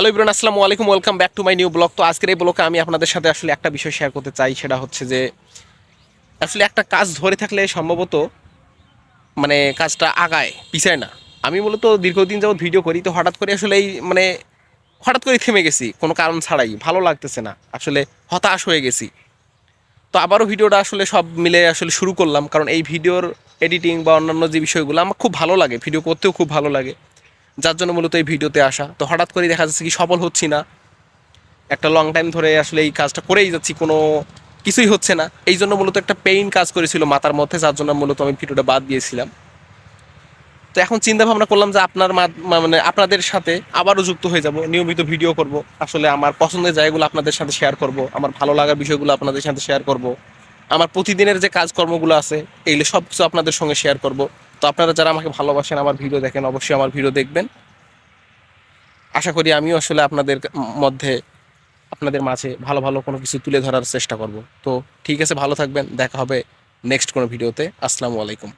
Hello Ibran আসসালামু আলাইকুম, welcome back to my new blog. তো আজকের এই ব্লগে আমি আপনাদের সাথে আসলে একটা বিষয় শেয়ার করতে চাই, সেটা হচ্ছে যে, আসলে একটা কাজ ধরে থাকলে সম্ভবত মানে কাজটা আগায়, পিছায় না। আমি মূলত দীর্ঘদিন যাবত ভিডিও করি, তো হঠাৎ করে আসলে এই মানে হঠাৎ করে থেমে গেছি, কোনো কারণ ছাড়াই, ভালো লাগতেছে না, আসলে হতাশ হয়ে গেছি। তো আবারও ভিডিওটা আসলে সব মিলে আসলে শুরু করলাম, কারণ এই ভিডিওর এডিটিং বা অন্যান্য যে বিষয়গুলো, আমার খুব ভালো লাগে ভিডিও করতেও খুব ভালো লাগে। যার জন্য মূলত এই ভিডিওতে আসা। তো হঠাৎ করেই দেখা যাচ্ছে কি সফল হচ্ছি না। একটা লং টাইম ধরে আসলে এই কাজটা করেই যাচ্ছি, কোনো কিছুই হচ্ছে না। এই জন্য মূলত একটা পেইন কাজ করেছিল মাথার মধ্যে, যার জন্য মূলত আমি ভিডিওটা বাদ দিয়েছিলাম। তো এখন চিন্তা ভাবনা করলাম যে আপনার মানে আপনাদের সাথে আবারও যুক্ত হয়ে যাব, নিয়মিত ভিডিও করব। আসলে আমার পছন্দের জায়গাগুলো আপনাদের সাথে শেয়ার করব, আমার ভালো লাগার বিষয়গুলো আপনাদের সাথে শেয়ার করব। আমার প্রতিদিনের যে কাজকর্মগুলো আছে এইগুলো সব কিছু আপনাদের সঙ্গে শেয়ার করব। তো আপনারা যারা আমাকে ভালোবাসেন, আমার ভিডিও দেখেন, অবশ্যই আমার ভিডিও দেখবেন। আশা করি আমিও আসলে আপনাদের মধ্যে, আপনাদের মাঝে ভালো ভালো কোনো কিছু তুলে ধরার চেষ্টা করব। তো ঠিক আছে, ভালো থাকবেন, দেখা হবে নেক্সট কোনো ভিডিওতে আসসালামু আলাইকুম।